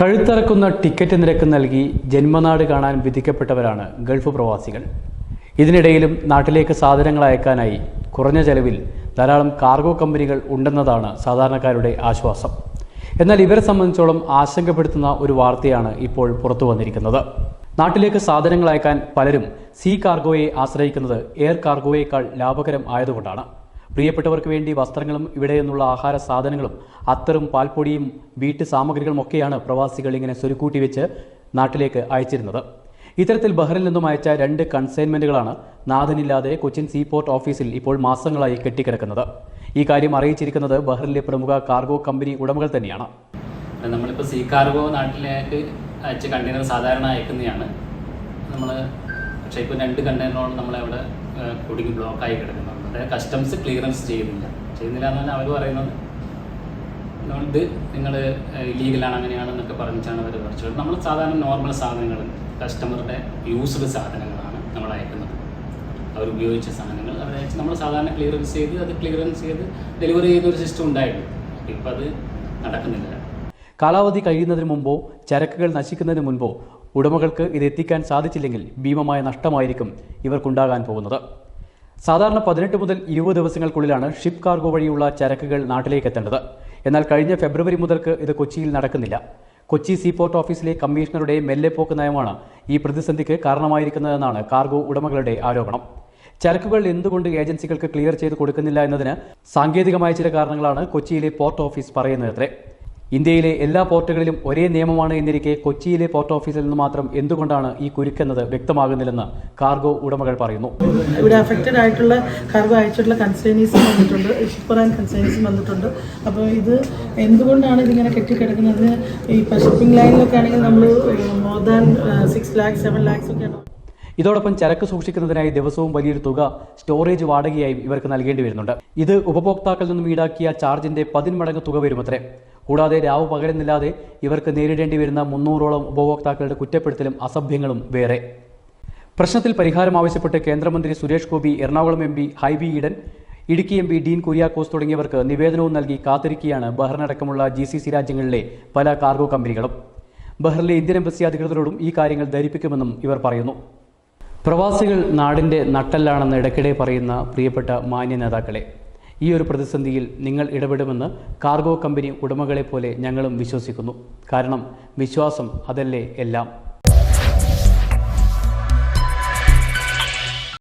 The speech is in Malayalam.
കഴുത്തറക്കുന്ന ടിക്കറ്റ് നിരക്ക് നൽകി ജന്മനാട് കാണാൻ വിധിക്കപ്പെട്ടവരാണ് ഗൾഫ് പ്രവാസികൾ. ഇതിനിടയിലും നാട്ടിലേക്ക് സാധനങ്ങൾ അയക്കാനായി കുറഞ്ഞ ചെലവിൽ ധാരാളം കാർഗോ കമ്പനികൾ ഉണ്ടെന്നതാണ് സാധാരണക്കാരുടെ ആശ്വാസം. എന്നാൽ ഇവരെ സംബന്ധിച്ചോളം ആശങ്കപ്പെടുത്തുന്ന ഒരു വാർത്തയാണ് ഇപ്പോൾ പുറത്തു വന്നിരിക്കുന്നത്. നാട്ടിലേക്ക് സാധനങ്ങൾ അയക്കാൻ പലരും സീ കാർഗോയെ ആശ്രയിക്കുന്നത് എയർ കാർഗോയേക്കാൾ ലാഭകരം ആയതുകൊണ്ടാണ്. പ്രിയപ്പെട്ടവർക്ക് വേണ്ടി വസ്ത്രങ്ങളും ഇവിടെ നിന്നുള്ള ആഹാര സാധനങ്ങളും അത്തറും പാൽപ്പൊടിയും വീട്ടു സാമഗ്രികളും ഒക്കെയാണ് പ്രവാസികൾ ഇങ്ങനെ സ്വരുക്കൂട്ടി വെച്ച് നാട്ടിലേക്ക് അയച്ചിരുന്നത്. ഇത്തരത്തിൽ ബഹ്റിൽ നിന്നും അയച്ച രണ്ട് കൺസൈൻമെന്റുകളാണ് നാഥനില്ലാതെ കൊച്ചിൻ സീപോർട്ട് ഓഫീസിൽ ഇപ്പോൾ മാസങ്ങളായി കെട്ടിക്കിടക്കുന്നത്. ഈ കാര്യം അറിയിച്ചിരിക്കുന്നത് ബഹ്റിലെ പ്രമുഖ കാർഗോ കമ്പനി ഉടമകൾ തന്നെയാണ്. നമ്മളിപ്പോൾ സീ കാർഗോ നാട്ടിലേക്ക് അയച്ച കണ്ടെയ്നർ സാധാരണ അയക്കുന്നതാണ്. നമ്മൾ പക്ഷേ ഇപ്പോൾ രണ്ട് കണ്ടെയ്നറോളം നമ്മളവിടെ കുടുങ്ങി ബ്ലോക്കായി കിടക്കുന്നത് കസ്റ്റംസ് ക്ലിയറൻസ് ചെയ്യുന്നില്ല ചെയ്യുന്നില്ല. എന്നാണ് അവർ പറയുന്നത്. അതുകൊണ്ട് നിങ്ങൾ ഇല്ലീഗലാണ് അങ്ങനെയാണെന്നൊക്കെ പറഞ്ഞിട്ടാണ് അവർ പറിച്ചത് നമ്മൾ സാധാരണ നോർമൽ സാധനങ്ങൾ കസ്റ്റമറുടെ യൂസ്ഡ് സാധനങ്ങളാണ് നമ്മൾ അയക്കുന്നത്. അവർ ഉപയോഗിച്ച സാധനങ്ങൾ അവർ അയച്ച് നമ്മൾ സാധാരണ ക്ലിയറൻസ് ചെയ്ത് അത് ക്ലിയറൻസ് ചെയ്ത് ഡെലിവറി ചെയ്യുന്ന ഒരു സിസ്റ്റം ഉണ്ടായിരുന്നു. ഇപ്പോൾ അത് നടക്കുന്നില്ല. കാലാവധി കഴിയുന്നതിന് മുമ്പോ ചരക്കുകൾ നശിക്കുന്നതിന് മുൻപോ ഉടമകൾക്ക് ഇത് എത്തിക്കാൻ സാധിച്ചില്ലെങ്കിൽ ഭീമമായ നഷ്ടമായിരിക്കും ഇവർക്കുണ്ടാകാൻ പോകുന്നത്. സാധാരണ പതിനെട്ട് മുതൽ ഇരുപത് ദിവസങ്ങൾക്കുള്ളിലാണ് ഷിപ്പ് കാർഗോ വഴിയുള്ള ചരക്കുകൾ നാട്ടിലേക്ക് എത്തേണ്ടത്. എന്നാൽ കഴിഞ്ഞ ഫെബ്രുവരി മുതൽക്ക് ഇത് കൊച്ചിയിൽ നടക്കുന്നില്ല. കൊച്ചി സീപോർട്ട് ഓഫീസിലെ കമ്മീഷണറുടെ മെല്ലെപ്പോക്ക് നയമാണ് ഈ പ്രതിസന്ധിക്ക് കാരണമായിരിക്കുന്നതെന്നാണ് കാർഗോ ഉടമകളുടെ ആരോപണം. ചരക്കുകൾ എന്തുകൊണ്ട് ഏജൻസികൾക്ക് ക്ലിയർ ചെയ്ത് കൊടുക്കുന്നില്ല എന്നതിന് സാങ്കേതികമായ ചില കാരണങ്ങളാണ് കൊച്ചിയിലെ പോർട്ട് ഓഫീസ് പറയുന്നതത്രേ. ഇന്ത്യയിലെ എല്ലാ പോർട്ടുകളിലും ഒരേ നിയമമാണ് എന്നിരിക്കെ കൊച്ചിയിലെ പോർട്ട് ഓഫീസിൽ നിന്ന് മാത്രം എന്തുകൊണ്ടാണ് ഈ കുരുക്കെന്നത് വ്യക്തമാകുന്നില്ലെന്ന് കാർഗോ ഉടമകൾ പറയുന്നു. ഇവിടെ അഫക്റ്റഡ് ആയിട്ടുള്ള കാർഗോ അയച്ചിട്ടുള്ള കൺസൈനീസും വന്നിട്ടുണ്ട്. ഷിപ്പർ ആൻഡ് വന്നിട്ടുണ്ട്. അപ്പോൾ ഇത് എന്തുകൊണ്ടാണ് ഇതിങ്ങനെ കെട്ടിക്കിടക്കുന്നത്? ഈ ഷിപ്പിംഗ് ലൈനിലൊക്കെ ആണെങ്കിൽ നമ്മൾ more than six lakhs seven lakhs ഒക്കെയാണ് ഇതോടൊപ്പം ചരക്ക് സൂക്ഷിക്കുന്നതിനായി ദിവസവും വലിയൊരു തുക സ്റ്റോറേജ് വാടകയായും ഇവർക്ക് നൽകേണ്ടി വരുന്നുണ്ട്. ഇത് ഉപഭോക്താക്കളിൽ നിന്നും ഈടാക്കിയ ചാർജിന്റെ പതിന്മടങ്ങ് തുക വരുമത്രേ കൂടാതെ രാവ് പകരുന്നില്ലാതെ ഇവർക്ക് നേരിടേണ്ടി വരുന്ന മുന്നൂറോളം ഉപഭോക്താക്കളുടെ കുറ്റപ്പെടുത്തലും അസഭ്യങ്ങളും വേറെ. പ്രശ്നത്തിൽ പരിഹാരം ആവശ്യപ്പെട്ട് കേന്ദ്രമന്ത്രി Suresh Gopi Ernakulam M P Hibi Eden Idukki M P Dean Kuriakose തുടങ്ങിയവർക്ക് നിവേദനവും നൽകി കാത്തിരിക്കുകയാണ് ബഹ്റിനടക്കമുള്ള ജി സി സി രാജ്യങ്ങളിലെ പല കാർഗോ കമ്പനികളും. ബഹ്റിലെ ഇന്ത്യൻ എംബസി അധികൃതരോടും ഈ കാര്യങ്ങൾ ധരിപ്പിക്കുമെന്നും ഇവർ പറയുന്നു. പ്രവാസികൾ നാടിന്റെ നട്ടല്ലാണെന്ന് ഇടയ്ക്കിടെ പറയുന്ന പ്രിയപ്പെട്ട മാന്യ നേതാക്കളെ ഈ ഒരു പ്രതിസന്ധിയിൽ നിങ്ങൾ ഇടപെടുമെന്ന് കാർഗോ കമ്പനി ഉടമകളെ പോലെ ഞങ്ങളും വിശ്വസിക്കുന്നു. കാരണം വിശ്വാസം അതല്ലേ എല്ലാം.